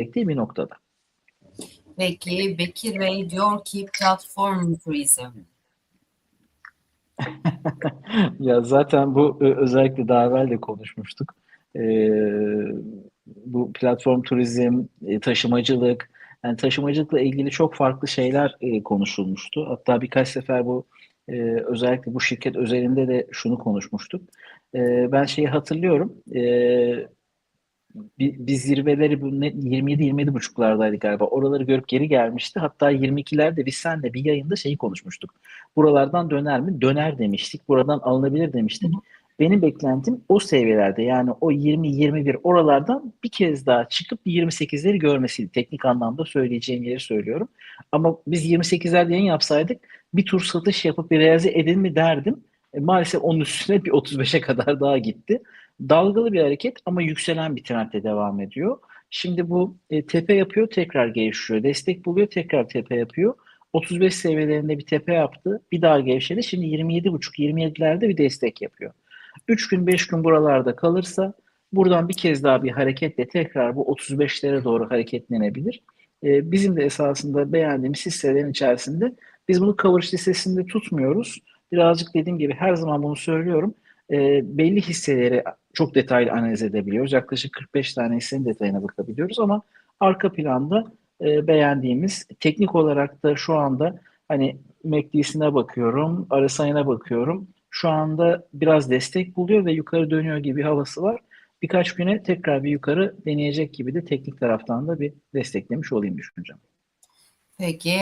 gerektiği bir noktada. Peki Bekir Bey diyor ki platform turizm. ya zaten bu özellikle daha evvel de konuşmuştuk. Ee, bu platform turizm, e, taşımacılık, yani taşımacılıkla ilgili çok farklı şeyler e, konuşulmuştu. Hatta birkaç sefer bu e, özellikle bu şirket özelinde de şunu konuşmuştuk. E, ben şeyi hatırlıyorum. E, bir zirveleri bu ne 27 buçuklardaydı galiba. Oraları görüp geri gelmişti. Hatta 22'lerde biz senle bir yayında şeyi konuşmuştuk. Buralardan döner mi? Döner demiştik. Buradan alınabilir demiştik. Benim beklentim o seviyelerde yani o 20-21 oralardan bir kez daha çıkıp 28'leri görmesiydi. Teknik anlamda söyleyeceğim yeri söylüyorum. Ama biz 28'lerde yayın yapsaydık bir tur satış yapıp bir realize edin mi derdim. E, maalesef onun üstüne bir 35'e kadar daha gitti. Dalgalı bir hareket ama yükselen bir trendle devam ediyor. Şimdi bu e, tepe yapıyor tekrar gevşiyor. Destek buluyor tekrar tepe yapıyor. 35 seviyelerinde bir tepe yaptı. Bir daha gevşedi. Şimdi 27,5-27'lerde bir destek yapıyor. 3 gün 5 gün buralarda kalırsa buradan bir kez daha bir hareketle tekrar bu 35'lere doğru hareketlenebilir. E, bizim de esasında beğendiğimiz hisselerin içerisinde biz bunu coverage listesinde tutmuyoruz. Birazcık dediğim gibi her zaman bunu söylüyorum. E, belli hisseleri çok detaylı analiz edebiliyoruz. Yaklaşık 45 tane hissenin detayına bakabiliyoruz ama arka planda e, beğendiğimiz teknik olarak da şu anda hani MACD'sine bakıyorum, RSI'ne bakıyorum. Şu anda biraz destek buluyor ve yukarı dönüyor gibi havası var. Birkaç güne tekrar bir yukarı deneyecek gibi de teknik taraftan da bir desteklemiş olayım düşüneceğim. Peki